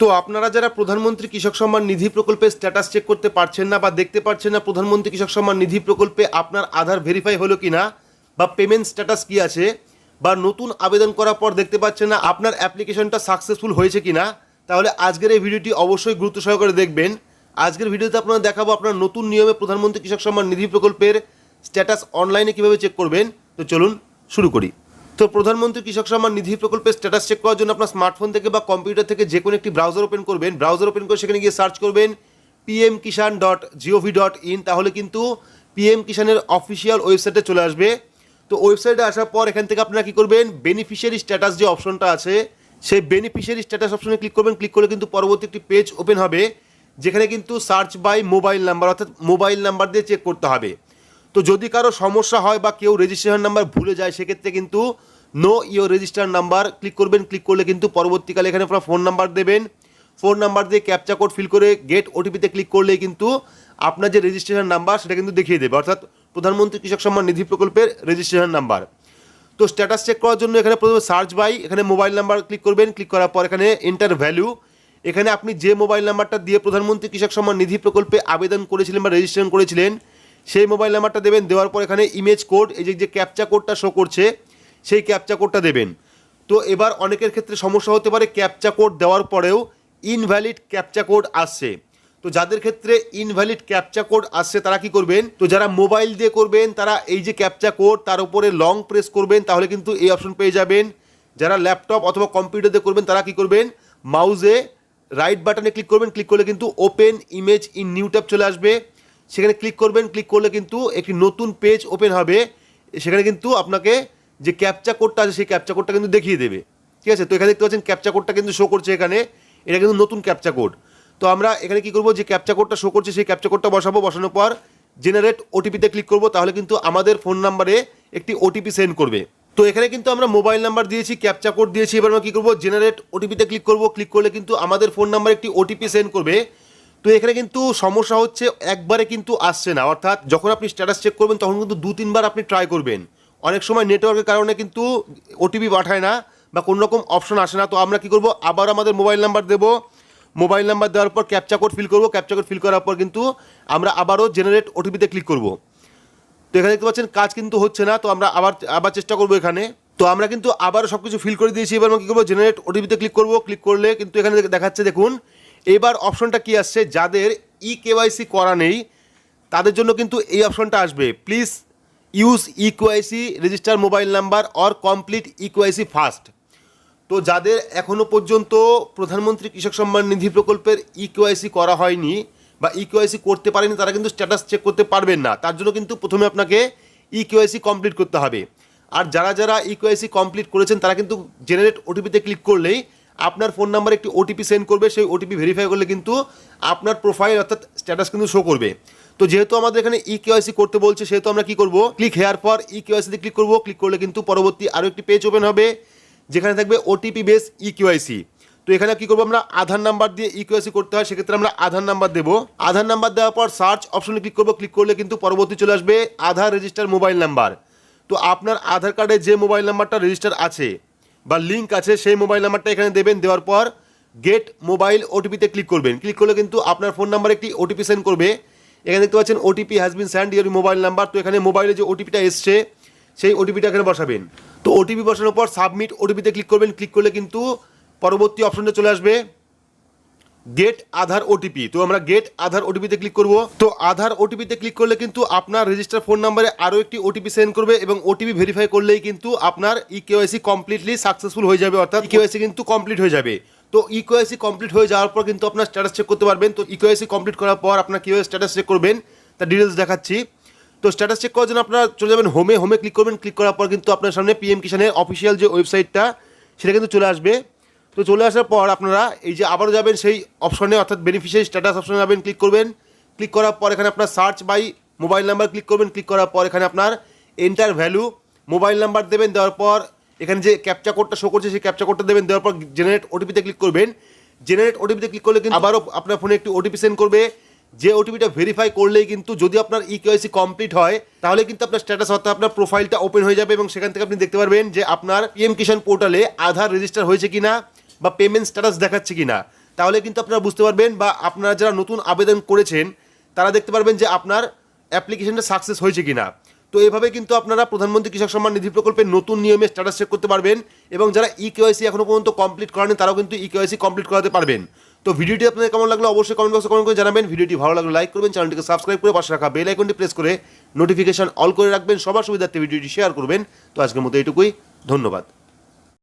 তো আপনারা যারা প্রধানমন্ত্রী কৃষক সম্মান নিধি প্রকল্পের স্ট্যাটাস চেক করতে পারছেন না বা দেখতে পাচ্ছেন না প্রধানমন্ত্রী কৃষক সম্মান নিধি প্রকল্পে আপনার আধার ভেরিফাই হলো কিনা বা পেমেন্ট স্ট্যাটাস কি আছে বা নতুন আবেদন করার পর দেখতে পাচ্ছেন না আপনার অ্যাপ্লিকেশনটা সাকসেসফুল হয়েছে কি না তাহলে আজকের এই ভিডিওটি অবশ্যই গুরুত্ব সহকারে দেখবেন। আজকের ভিডিওতে আপনারা দেখাবো আপনার নতুন নিয়মে প্রধানমন্ত্রী কৃষক সম্মান নিধি প্রকল্পের স্ট্যাটাস অনলাইনে কীভাবে চেক করবেন। তো চলুন শুরু করি। তো প্রধানমন্ত্রী কৃষক সম্মান নিধি প্রকল্পের স্ট্যাটাস চেক করার জন্য আপনার স্মার্টফোন থেকে বা কম্পিউটার থেকে যে কোনো একটি ব্রাউজার ওপেন করবেন। ব্রাউজার ওপেন করে সেখানে গিয়ে সার্চ করবেন PM Kisan dot G O V dot কিন্তু পিএম কিষানের অফিসিয়াল ওয়েবসাইটে চলে আসবে। তো ওয়েবসাইটে আসার পর এখান থেকে আপনারা কী করবেন? বেনিফিশিয়ারি স্ট্যাটাস যে অপশনটা আছে, সেই বেনিফিশিয়ারি স্ট্যাটাস অপশনে ক্লিক করবেন। ক্লিক করলে কিন্তু পরবর্তী একটি পেজ ওপেন হবে, যেখানে কিন্তু সার্চ বাই মোবাইল নাম্বার অর্থাৎ মোবাইল নাম্বার দিয়ে চেক করতে হবে। তো যদি কারও সমস্যা হয় বা কেউ রেজিস্ট্রেশন নাম্বার ভুলে যায়, সেক্ষেত্রে কিন্তু know your register number click করবেন। ক্লিক করলে কিন্তু পরবর্তীকালে এখানে আপনার ফোন নাম্বার দেবেন। ফোন নাম্বার দিয়ে ক্যাপচা কোড ফিল করে গেট ওটিপিতে ক্লিক করলেই কিন্তু আপনার যে রেজিস্ট্রেশন নাম্বার সেটা কিন্তু দেখিয়ে দেবে। অর্থাৎ প্রধানমন্ত্রী কৃষক সম্মান নিধি প্রকল্পের রেজিস্ট্রেশন নাম্বার তো স্ট্যাটাস চেক করার জন্য এখানে প্রথমে সার্চ বাই এখানে মোবাইল নাম্বার ক্লিক করবেন। ক্লিক করার পর এখানে এন্টার ভ্যালু এখানে আপনি যে মোবাইল নাম্বারটা দিয়ে প্রধানমন্ত্রী কৃষক সম্মান নিধি প্রকল্পে আবেদন করেছিলেন বা রেজিস্ট্রেশন করেছিলেন সেই মোবাইল নাম্বারটা দেবেন, দেওয়ার পর এখানে ইমেজ কোড এই যে ক্যাপচা কোডটা শো করছে, সেই ক্যাপচা কোডটা দেবেন। তো এবার অনেকের ক্ষেত্রে সমস্যা হতে পারে ক্যাপচা কোড দেওয়ার পরেও ইনভ্যালিড ক্যাপচা কোড আসছে। তো যাদের ক্ষেত্রে ইনভ্যালিড ক্যাপচা কোড আসছে, তারা কি করবেন? তো যারা মোবাইল দিয়ে করবেন, তারা এই যে ক্যাপচা কোড তার উপরে লং প্রেস করবেন, তাহলে কিন্তু এই অপশন পেয়ে যাবেন। যারা ল্যাপটপ অথবা কম্পিউটার দিয়ে করবেন, তারা কি করবেন? মাউজে রাইট বাটনে ক্লিক করবেন ক্লিক করলে কিন্তু open image in new tab চলে আসবে। সেখানে ক্লিক করবেন ক্লিক করলে কিন্তু একটি নতুন পেজ ওপেন হবে। সেখানে কিন্তু আপনাকে যে ক্যাপচা কোডটা আছে, সেই ক্যাপচা কোডটা কিন্তু দেখিয়ে দেবে। ঠিক আছে? তো এখানে দেখতে পাচ্ছেন ক্যাপচা কোডটা কিন্তু শো করছে এখানে। এটা কিন্তু নতুন ক্যাপচা কোড তো আমরা এখানে কি করব? যে ক্যাপচা কোডটা শো করছে, সেই ক্যাপচা কোডটা বসাবো। বসানোর পর জেনারেট ওটিপিতে ক্লিক করব। তাহলে কিন্তু আমাদের ফোন নাম্বারে একটি ওটিপি সেন্ড করবে। তো এখানে কিন্তু আমরা মোবাইল নাম্বার দিয়েছি ক্যাপচা কোড দিয়েছি। এবার আমরা কী করব? জেনারেট ওটিপিতে ক্লিক করব। ক্লিক করলে কিন্তু আমাদের ফোন নাম্বারে একটি ওটিপি সেন্ড করবে। তো এখানে কিন্তু সমস্যা হচ্ছে একবারে কিন্তু আসছে না। অর্থাৎ যখন আপনি স্ট্যাটাস চেক করবেন, তখন কিন্তু দু, তিনবার আপনি ট্রাই করবেন। অনেক সময় নেটওয়ার্কের কারণে কিন্তু ওটিপি পাঠায় না বা কোনো রকম অপশন আসে না। তো আমরা কি করব? আবার আমাদের মোবাইল নাম্বার দেবো। মোবাইল নাম্বার দেওয়ার পর ক্যাপচা কোড ফিল করব। ক্যাপচা কোড ফিল করার পর কিন্তু আমরা আবারও জেনারেট ওটিপিতে ক্লিক করব। তো এখানে দেখতে পাচ্ছেন, কাজ কিন্তু হচ্ছে না। তো আমরা আবার আবার চেষ্টা করব এখানে। তো আমরা কিন্তু আবারও সব কিছু ফিল করে দিয়েছি। এবার আমরা কী করব? জেনারেট ওটিপিতে ক্লিক করব। ক্লিক করলে কিন্তু এখানে দেখাচ্ছে, দেখুন এবার অপশনটা কি আসছে? যাদের ই কেওয়াইসি করা নেই, তাদের জন্য কিন্তু এই অপশনটা আসবে। Please use eKYC register mobile number or complete eKYC first তো যাদের এখনও পর্যন্ত প্রধানমন্ত্রী কৃষক সম্মান নিধি প্রকল্পের ই ইকোয়াইসি করা হয়নি বা ইকোয়াইসি করতে পারেনি, তারা কিন্তু স্ট্যাটাস চেক করতে পারবেন না। তার জন্য কিন্তু প্রথমে আপনাকে ই ইকোয়াইসি কমপ্লিট করতে হবে। আর যারা যারা ইকোয়াইসি কমপ্লিট করেছেন, তারা কিন্তু জেনারেট ওটিপিতে ক্লিক করলেই আপনার ফোন নাম্বারে একটি ওটিপি সেন্ড করবে, সেই ওটিপি ভেরিফাই করলে কিন্তু আপনার প্রোফাইল অর্থাৎ স্ট্যাটাস কিন্তু শো করবে। তো যেহেতু আমাদের এখানে ই কেওয়াইসি করতে বলছে, সেহেতু আমরা কি করব? ক্লিক হেয়ার পর ই কেওয়াইসিতে ক্লিক করব। ক্লিক করলে কিন্তু পরবর্তী আরও একটি পেজ ওপেন হবে, যেখানে থাকবে ওটিপি বেস ই কেওয়াইসি তো এখানে কি করব আমরা? আধার নাম্বার দিয়ে ই কেওয়াইসি করতে হয়, সেক্ষেত্রে আমরা আধার নাম্বার দেবো। আধার নাম্বার দেওয়ার পর সার্চ অপশনে ক্লিক করব। ক্লিক করলে কিন্তু পরবর্তী চলে আসবে আধার রেজিস্টার মোবাইল নাম্বার তো আপনার আধার কার্ডে যে মোবাইল নাম্বারটা রেজিস্টার আছে বা লিঙ্ক আছে, সেই মোবাইল নাম্বারটা এখানে দেবেন, দেওয়ার পর গেট মোবাইল ওটিপিতে ক্লিক করবেন। ক্লিক করলে কিন্তু আপনার ফোন নাম্বারে একটি ওটিপি সেন্ড করবে। এখানে দেখতে পাচ্ছেন OTP has been sent your mobile number তো এখানে মোবাইলে যে ওটিপিটা এসছে, সেই ওটিপিটা এখানে বসাবেন। তো ওটিপি বসানোর পর সাবমিট ওটিপিতে ক্লিক করবেন। ক্লিক করলে কিন্তু পরবর্তী অপশনটা চলে আসবে। গেট আধার ওটিপি তো আমরা গেট আধার ওটিপিতে ক্লিক করব। তো আধার ওটিপিতে ক্লিক করলে কিন্তু আপনার রেজিস্টার ফোন নাম্বারে আরও একটি ওটিপি সেন্ড করবে এবং ওটিপি ভেরিফাই করলেই কিন্তু আপনার ই কেওয়াইসি কমপ্লিটলি সাকসেসফুল হয়ে যাবে। অর্থাৎ কেওয়াইসি কিন্তু কমপ্লিট হয়ে যাবে। তো ই কেওয়াইসি কমপ্লিট হয়ে যাওয়ার পর কিন্তু আপনার স্ট্যাটাস চেক করতে পারবেন। তো ই কেওয়াইসি কমপ্লিট করার পর আপনার কীভাবে স্ট্যাটাস চেক করবেন, তার ডিটেলস দেখাচ্ছি। তো স্ট্যাটাস চেক করার জন্য আপনারা চলে যাবেন হোমে হোমে ক্লিক করবেন। ক্লিক করার পর কিন্তু আপনার সামনে পিএম কিষানের অফিসিয়াল যে ওয়েবসাইটটা সেটা কিন্তু চলে আসবে। তো চলে আসার পর আপনারা এই যে আবারও যাবেন সেই অপশনে অর্থাৎ বেনিফিশিয়ারি স্ট্যাটাস অপশনে যাবেন ক্লিক করবেন। ক্লিক করার পর এখানে আপনার search by mobile number click করবেন। ক্লিক করার পর এখানে আপনার এন্টার ভ্যালু মোবাইল নাম্বার দেবেন। দেওয়ার পর এখানে যে ক্যাপচা কোডটা শো করছে, সেই ক্যাপচা কোডটা দেবেন। দেওয়ার পর জেনারেট ওটিপিতে ক্লিক করবেন। জেনারেট ওটিপিতে ক্লিক করলে কিন্তু আবারও আপনার ফোনে একটি ওটিপি সেন্ড করবে। যে ওটিপিটা ভেরিফাই করলেই কিন্তু যদি আপনার ই কেওয়াইসি কমপ্লিট হয়, তাহলে কিন্তু আপনার স্ট্যাটাস অর্থাৎ আপনার প্রোফাইলটা ওপেন হয়ে যাবে এবং সেখান থেকে আপনি দেখতে পারবেন যে আপনার পিএম কিষাণ পোর্টালে আধার রেজিস্টার হয়েছে কিনা। বা পেমেন্ট স্ট্যাটাস দেখাচ্ছে কি না তাহলে কিন্তু আপনারা বুঝতে পারবেন বা আপনারা যারা নতুন আবেদন করেছেন, তারা দেখতে পারবেন যে আপনার অ্যাপ্লিকেশনটা সাকসেস হয়েছে কি না তো এভাবে কিন্তু আপনারা প্রধানমন্ত্রী কৃষক সম্মান নিধি প্রকল্পের নতুন নিয়মে স্ট্যাটাস চেক করতে পারবেন এবং যারা ই কেওয়াইসি এখনও পর্যন্ত কমপ্লিট করেনি, তারাও কিন্তু ই কেওয়াইসি কমপ্লিট করাতে পারবেন। তো ভিডিওটি আপনাদের কেমন লাগল অবশ্যই কমেন্ট বক্সে কমেন্ট করে জানাবেন। ভিডিওটি ভালো লাগলে লাইক করবেন, চ্যানেলটিকে সাবস্ক্রাইব করে পাশে রাখা বেল আইকনটি প্রেস করে নোটিফিকেশন অল করে রাখবেন। সবার সুবিধার্থে ভিডিওটি শেয়ার করবেন। তো আজকের মতো এইটুকুই, ধন্যবাদ।